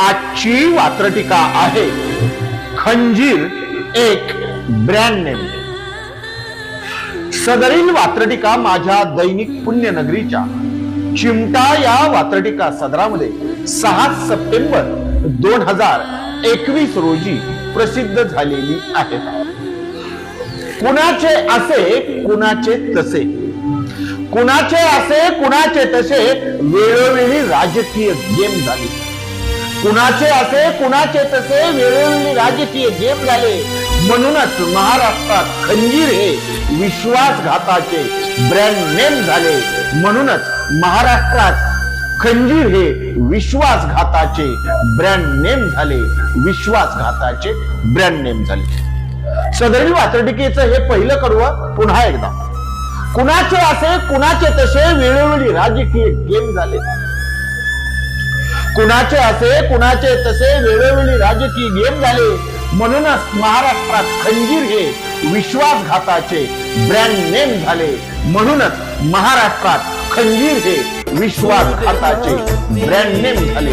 आजची वात्रटिका आहे खंजीर एक ब्रँड नेम सदरील वात्रटिका माझ्या दैनिक पुण्यनगरीच्या चिमटा या वात्रटिका सदरामध्ये सहा सप्टेंबर दोन हजार एकवीस रोजी प्रसिद्ध झालेली आहे. कुणाचे असे कुणाचे तसे. कुणाचे असे कुणाचे तसे वेळोवेळी राजकीय गेम झाली. कुणाचे असे कुणाचे तसे वेळोवेळी राजकीय गेम झाले. म्हणूनच महाराष्ट्रात खंजीर हे विश्वासघाताचे ब्रँड नेम झाले. म्हणूनच महाराष्ट्रात खंजीर हे विश्वासघाताचे ब्रँड नेम झाले. विश्वासघाताचे ब्रँड नेम झाले. सदरी वात्रटिकेचं हे पहिलं कडवं पुन्हा एकदा. कुणाचे असे कुणाचे तसे वेळोवेळी राजकीय गेम झाले. कुणाचे असे कुणाचे तसे वेळोवेळी राजकीय गेम झाले. म्हणूनच महाराष्ट्रात खंजीर हे विश्वासघाताचे ब्रँड नेम झाले. म्हणूनच महाराष्ट्रात खंजीर हे विश्वासघाताचे ब्रँड नेम झाले.